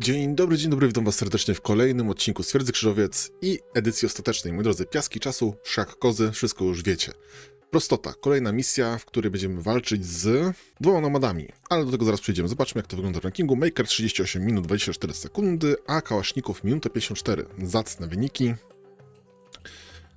Dzień dobry, dzień dobry, witam was serdecznie w kolejnym odcinku Stwierdzy Krzyżowiec i edycji ostatecznej. Moi drodzy, piaski czasu, szak kozy, wszystko już wiecie. Prostota, kolejna misja, w której będziemy walczyć z dwoma nomadami, ale do tego zaraz przejdziemy. Zobaczmy jak to wygląda w rankingu. Maker 38 minut 24 sekundy, a Kałaszników minutę 54. Zacne wyniki.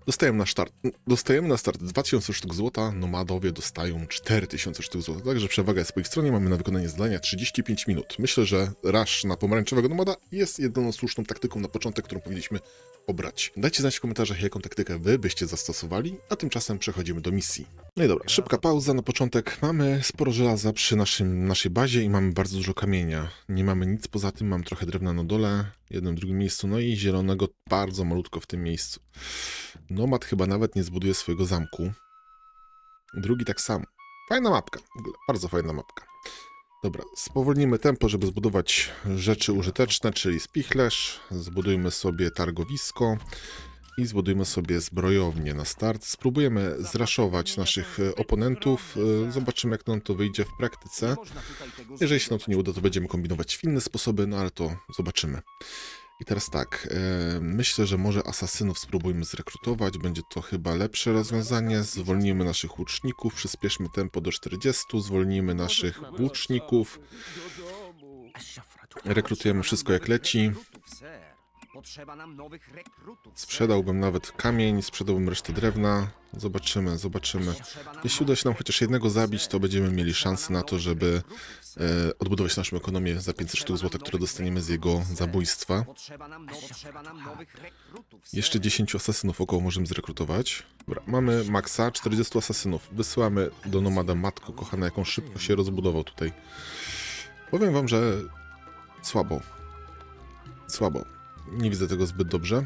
Dostajemy na start, dostajemy na start 2000 sztuk złota, nomadowie dostają 4000 sztuk złota, także przewaga jest po ich stronie, mamy na wykonanie zadania 35 minut. Myślę, że rush na pomarańczowego nomada jest jedyną słuszną taktyką na początek, którą powinniśmy obrać. Dajcie znać w komentarzach, jaką taktykę wy byście zastosowali, a tymczasem przechodzimy do misji. No i dobra, szybka pauza na początek. Mamy sporo żelaza przy naszym, naszej bazie i mamy bardzo dużo kamienia. Nie mamy nic poza tym, mam trochę drewna na dole, jednym, drugim miejscu, no i zielonego bardzo malutko w tym miejscu. Nomad chyba nawet nie zbuduje swojego zamku. Drugi tak samo. Fajna mapka, bardzo fajna mapka. Dobra, spowolnimy tempo, żeby zbudować rzeczy użyteczne, czyli spichlerz. Zbudujmy sobie targowisko i zbudujmy sobie zbrojownię na start. Spróbujemy zraszować naszych e, oponentów. e, Zobaczymy, jak nam to wyjdzie w praktyce. Jeżeli się nam to nie uda, to będziemy kombinować w inne sposoby, no ale to zobaczymy. I teraz tak, e, myślę, że może asasynów spróbujmy zrekrutować, będzie to chyba lepsze rozwiązanie. Zwolnimy naszych łuczników, przyspieszmy tempo do 40, zwolnimy naszych łuczników, rekrutujemy wszystko jak leci. Potrzeba nam nowych rekrutów. Sprzedałbym nawet kamień, sprzedałbym resztę drewna. Zobaczymy, zobaczymy. Jeśli uda się nam chociaż jednego zabić, to będziemy mieli szansę na to, żeby e, odbudować naszą ekonomię za 500 sztuk złota, które dostaniemy z jego zabójstwa. Potrzeba nam, potrzeba nam nowych rekrutów. Jeszcze 10 asasynów około możemy zrekrutować. Dobra, mamy maksa, 40 asasynów. Wysyłamy do nomada matko kochana, jaką szybko się rozbudował tutaj. Powiem wam, że słabo. Słabo. Nie widzę tego zbyt dobrze.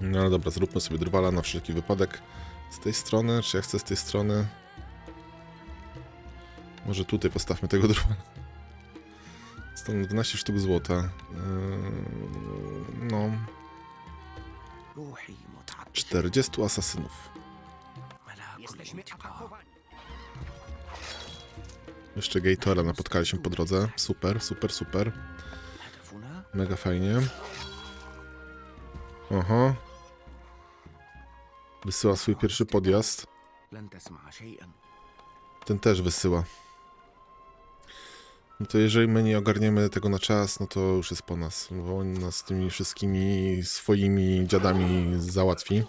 No ale dobra, zróbmy sobie drwala na wszelki wypadek. Z tej strony, czy ja chcę z tej strony? Może tutaj postawmy tego drwala. Stąd 12 sztuk złota. Yy, no, 40 asasynów. Jeszcze Gatora napotkali się po drodze. Super, super, super. Mega fajnie. Oho. Wysyła swój pierwszy podjazd. Ten też wysyła. No to jeżeli my nie ogarniemy tego na czas, no to już jest po nas. Bo on nas tymi wszystkimi swoimi dziadami załatwi.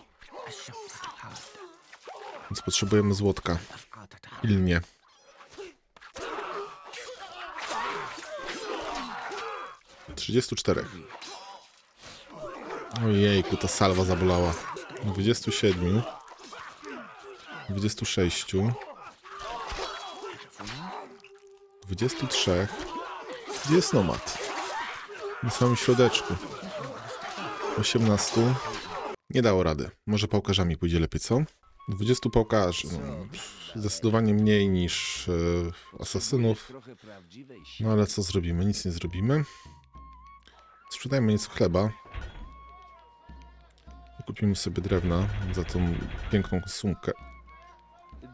Więc potrzebujemy złotka. Pilnie. Trzydziestu czterech. Ojejku, ta salwa zabolała. 27. 26. 23. Gdzie jest nomad? Na samym środeczku. 18. Nie dało rady. Może pałkarzami pójdzie lepiej, co? 20 pałkarzy. No, zdecydowanie mniej niż e, asasynów. No ale co zrobimy? Nic nie zrobimy. Sprzedajmy nieco chleba. Kupimy sobie drewna za tą piękną sumkę.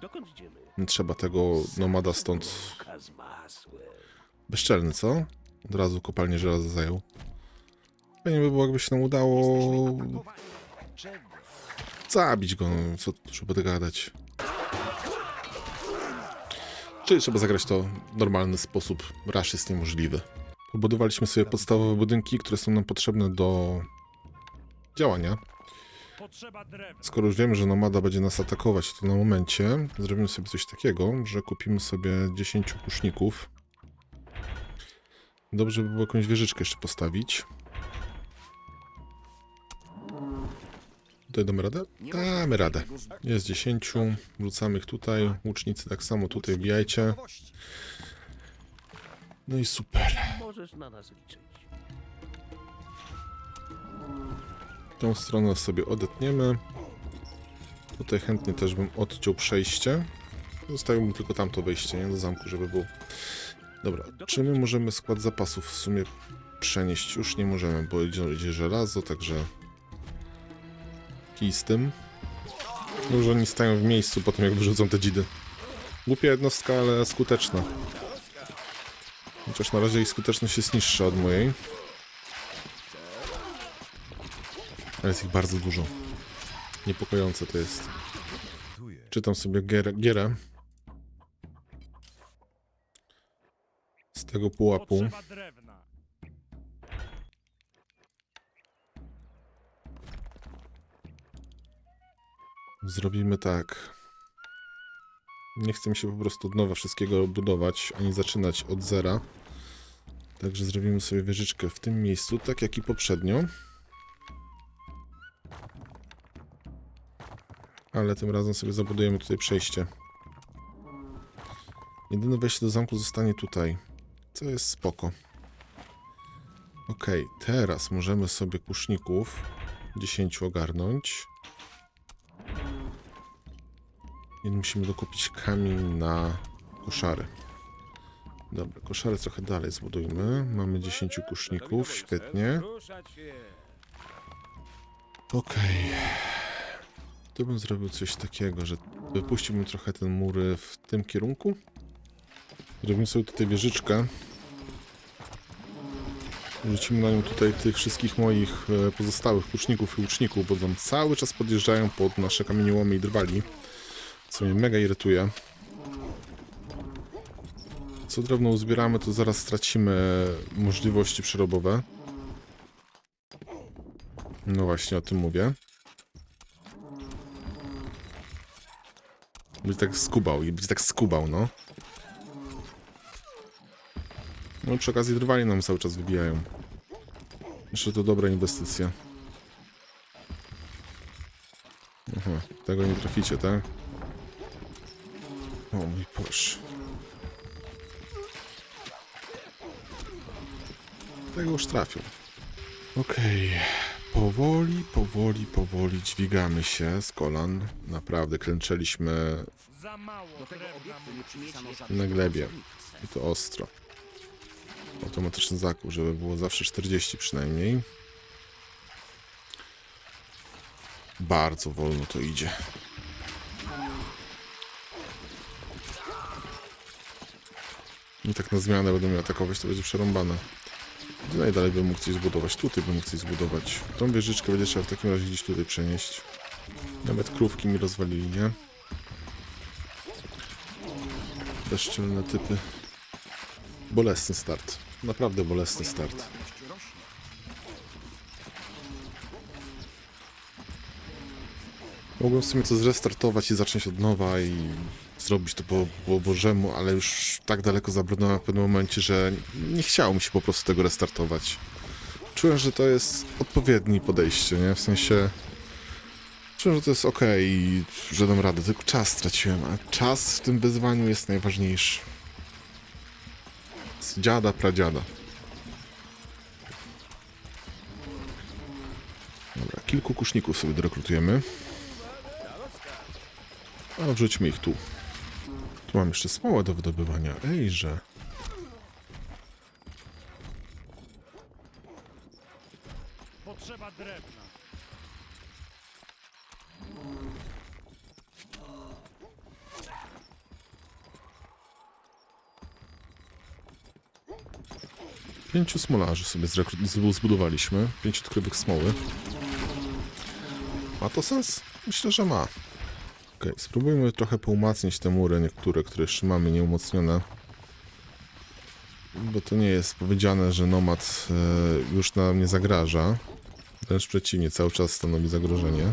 Dokąd idziemy? Nie trzeba tego nomada stąd. Bezczelny, co? Od razu kopalnię żelaza zajął. Fajnie by było, jakby się nam udało zabić go, no, co tu będę gadać. Czyli trzeba zagrać to w normalny sposób. Rush jest niemożliwy. Pobudowaliśmy sobie podstawowe budynki, które są nam potrzebne do działania. Skoro już wiemy, że nomada będzie nas atakować, to na momencie zrobimy sobie coś takiego, że kupimy sobie 10 kuszników. Dobrze by było jakąś wieżyczkę jeszcze postawić. Tutaj damy radę? Damy radę. Jest 10, wrzucamy ich tutaj. Łucznicy tak samo tutaj wbijajcie. No i super. Możesz na nas liczyć. Tą stronę sobie odetniemy. Tutaj chętnie też bym odciął przejście. Zostawiłbym tylko tamto wejście, nie? Do zamku, żeby było. Dobra, czy my możemy skład zapasów w sumie przenieść? Już nie możemy, bo idzie, idzie żelazo, także... Kij z tym. Może oni stają w miejscu po tym, jak wyrzucą te dzidy. Głupia jednostka, ale skuteczna. Chociaż na razie ich skuteczność jest niższa od mojej. Ale jest ich bardzo dużo. Niepokojące to jest. Czytam sobie gierę, gierę. Z tego pułapu. Zrobimy tak. Nie chcę mi się po prostu od nowa wszystkiego budować, ani zaczynać od zera. Także zrobimy sobie wieżyczkę w tym miejscu, tak jak i poprzednio. Ale tym razem sobie zabudujemy tutaj przejście. Jedyne wejście do zamku zostanie tutaj, co jest spoko. Ok, teraz możemy sobie kuszników 10 ogarnąć. I musimy dokupić kamień na koszary. Dobra, koszary trochę dalej zbudujmy. Mamy 10 kuszników, świetnie. Okej. Tu bym zrobił coś takiego, że wypuściłbym trochę ten mury w tym kierunku. Zrobimy sobie tutaj wieżyczkę. Rzucimy na nią tutaj tych wszystkich moich e, pozostałych łuczników i łuczników, bo tam cały czas podjeżdżają pod nasze kamieniołomy i drwali co mnie mega irytuje. Co drewno uzbieramy, to zaraz stracimy możliwości przerobowe. No właśnie, o tym mówię. Będzie tak skubał i będzie tak skubał, no. No przy okazji drwali nam cały czas wybijają. Myślę, to dobra inwestycja. Aha, tego nie traficie, tak? O mój Boże. Tego już trafił. Okej. Powoli, powoli, powoli dźwigamy się z kolan. Naprawdę klęczeliśmy na glebie. I to ostro. Automatyczny zakup, żeby było zawsze 40 przynajmniej. Bardzo wolno to idzie. I tak na zmianę będę miał atakować, to będzie przerąbane. Gdzie najdalej bym mógł coś zbudować? Tutaj bym mógł coś zbudować. Tą wieżyczkę będzie trzeba w takim razie gdzieś tutaj przenieść. Nawet krówki mi rozwalili, nie? Bezczelne typy. Bolesny start. Naprawdę bolesny start. Mogłem w sumie to zrestartować i zacząć od nowa i zrobić to po, po Bożemu, ale już tak daleko zabrnąłem w pewnym momencie, że nie chciało mi się po prostu tego restartować. Czułem, że to jest odpowiednie podejście, nie? W sensie... Czułem, że to jest ok i że dam radę, tylko czas straciłem, a czas w tym wyzwaniu jest najważniejszy. Z dziada, pradziada. Dobra, kilku kuszników sobie dorekrutujemy. A wrzućmy ich tu. Mam jeszcze smołę do wydobywania. Ejże. Potrzeba drewna. Pięciu smolarzy sobie zbudowaliśmy. Pięć odkrywek smoły. Ma to sens? Myślę, że ma. Spróbujmy trochę poumacnić te mury, niektóre, które jeszcze mamy nieumocnione. Bo to nie jest powiedziane, że nomad e, już nam nie zagraża. Wręcz przeciwnie, cały czas stanowi zagrożenie.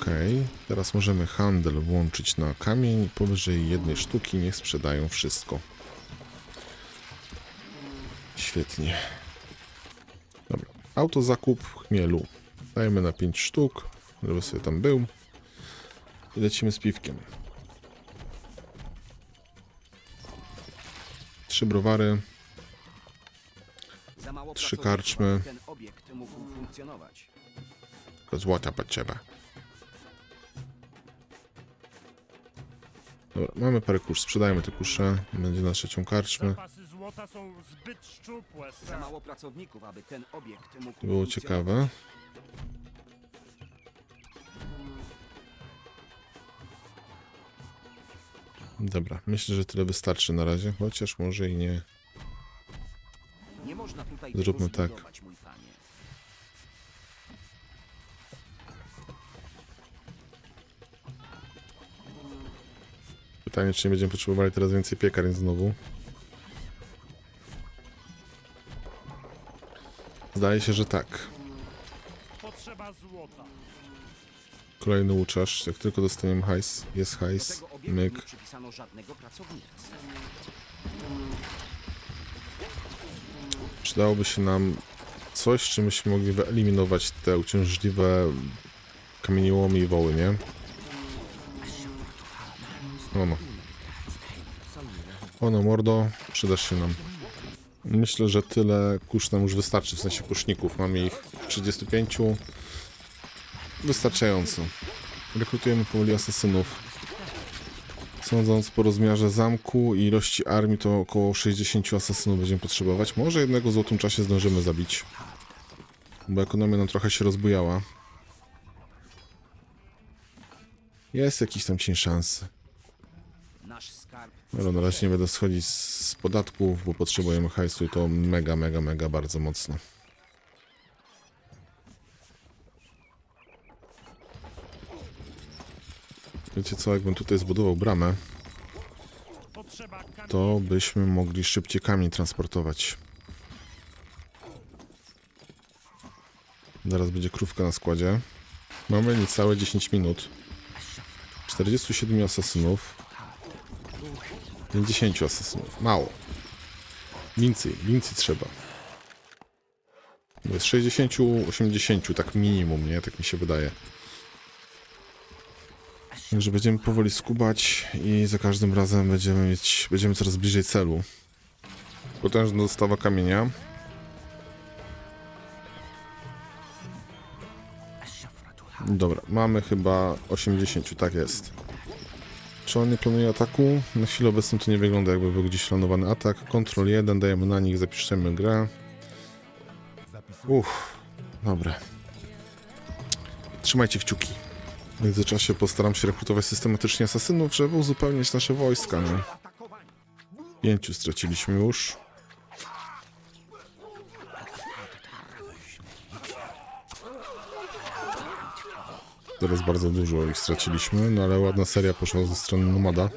Okej, teraz możemy handel włączyć na kamień. Powyżej jednej sztuki niech sprzedają wszystko. Świetnie. Dobra, autozakup chmielu. Dajemy na 5 sztuk, żeby sobie tam był. I lecimy z piwkiem. Trzy browary. Trzy karczmy. Tylko złota potrzeba. Dobra, mamy parę kusz, sprzedajmy te kusze. Będzie na trzecią karczmę. Zbyt szczupłe, Za mało pracowników, aby ten obiekt mógł Było ciekawe. Dobra, myślę, że tyle wystarczy na razie, chociaż może i nie. Nie można tutaj Zróbmy tak. zbudować, mój panie. Pytanie, czy nie będziemy potrzebowali teraz więcej piekarń znowu. Zdaje się, że tak. Potrzeba złota. Kolejny łuczarz, jak tylko dostaniemy hajs, jest hajs, myk. Przydałoby się nam coś, czym byśmy mogli wyeliminować te uciążliwe kamieniołomy i woły, nie? Ono. Ono, mordo, przydasz się nam. Myślę, że tyle kurz nam już wystarczy, w sensie kuszników. Mamy ich 35. Wystarczająco. Rekrutujemy powoli asasynów. Sądząc po rozmiarze zamku i ilości armii, to około 60 asasynów będziemy potrzebować. Może jednego w złotym czasie zdążymy zabić. Bo ekonomia nam trochę się rozbujała. Jest jakiś tam cień szansy. Dobra, na razie nie będę schodzić z podatków, bo potrzebujemy hajsu i to mega, mega, mega bardzo mocno. Wiecie co, jakbym tutaj zbudował bramę, to byśmy mogli szybciej kamień transportować. Zaraz będzie krówka na składzie. Mamy niecałe 10 minut. 47 asasynów. 50 asasynów. Mało. Więcej, więcej trzeba. To jest 60, 80, tak minimum, nie? Tak mi się wydaje. Także będziemy powoli skubać i za każdym razem będziemy mieć, będziemy coraz bliżej celu. Potężna dostawa kamienia. Dobra, mamy chyba 80, tak jest. Czy on nie planuje ataku? Na chwilę obecną to nie wygląda jakby był gdzieś planowany atak. Ctrl 1, dajemy na nich, zapiszemy grę. Uff, dobra. Trzymajcie kciuki. W międzyczasie postaram się rekrutować systematycznie asasynów, żeby uzupełnić nasze wojska. Nie? Pięciu straciliśmy już. Teraz bardzo dużo ich straciliśmy, no ale ładna seria poszła ze strony Nomada.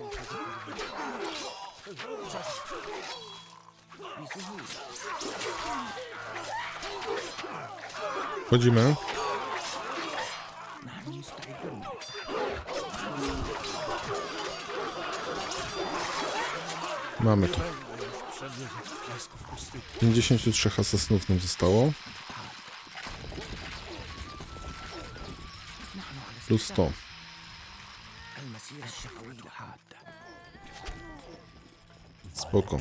Chodzimy. Mamy to. 53 asasynów nam zostało. Plus 100. Spoko.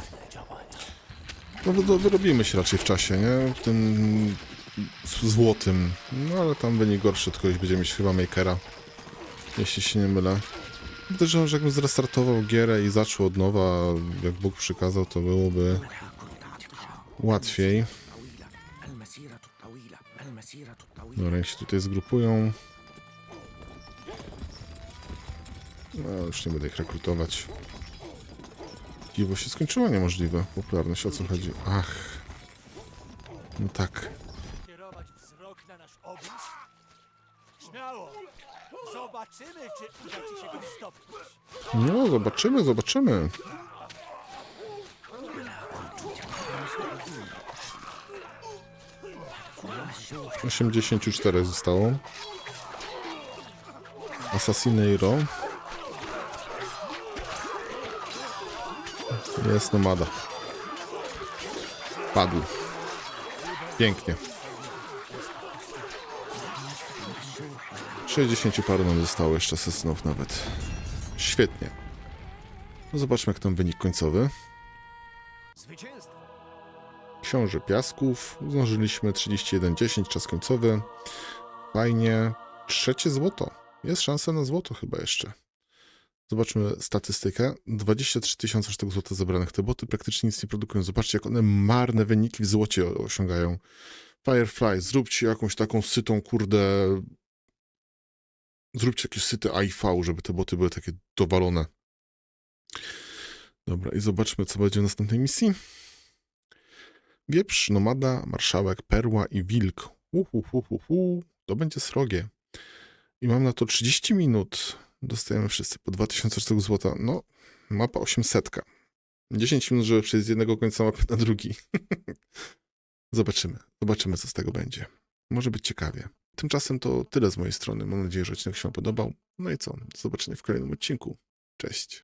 No wy- wyrobimy się raczej w czasie, nie? W tym złotym. No ale tam wynik gorszy, tylko będziemy mieć chyba Makera. Jeśli się nie mylę. Podejrzewam, że jakbym zrestartował gierę i zaczął od nowa, jak Bóg przykazał, to byłoby łatwiej. Dobra, jak się tutaj zgrupują. No, już nie będę ich rekrutować. Piwo się skończyło niemożliwe. Popularność, o co chodzi? Ach. No tak. kierować wzrok na nasz obóz? Śmiało! Zobaczymy, czy uda ci się go stopnić. No, zobaczymy, zobaczymy. Osiemdziesięciu czterech zostało. Assassineiro. Jest nomada. Padł. Pięknie. 60 paru nam zostało jeszcze asesynów nawet. Świetnie. No zobaczmy, jak tam wynik końcowy. Książę Piasków. Zdążyliśmy 31-10, czas końcowy. Fajnie. Trzecie złoto. Jest szansa na złoto chyba jeszcze. Zobaczmy statystykę. 23 tysiące sztuk złota zebranych. Te boty praktycznie nic nie produkują. Zobaczcie, jak one marne wyniki w złocie osiągają. Firefly, zróbcie jakąś taką sytą, kurde... Zróbcie jakieś syte AIV, żeby te boty były takie dowalone. Dobra, i zobaczmy, co będzie w następnej misji. Wieprz, nomada, marszałek, perła i wilk. Uhuhuhuhu. To będzie srogie. I mam na to 30 minut. Dostajemy wszyscy po 2000 sztuk złota. No, mapa 800. 10 minut, żeby przejść z jednego końca mapy na drugi. Zobaczymy. Zobaczymy, co z tego będzie. Może być ciekawie. Tymczasem to tyle z mojej strony. Mam nadzieję, że odcinek się Wam podobał. No i co? Do zobaczenia w kolejnym odcinku. Cześć.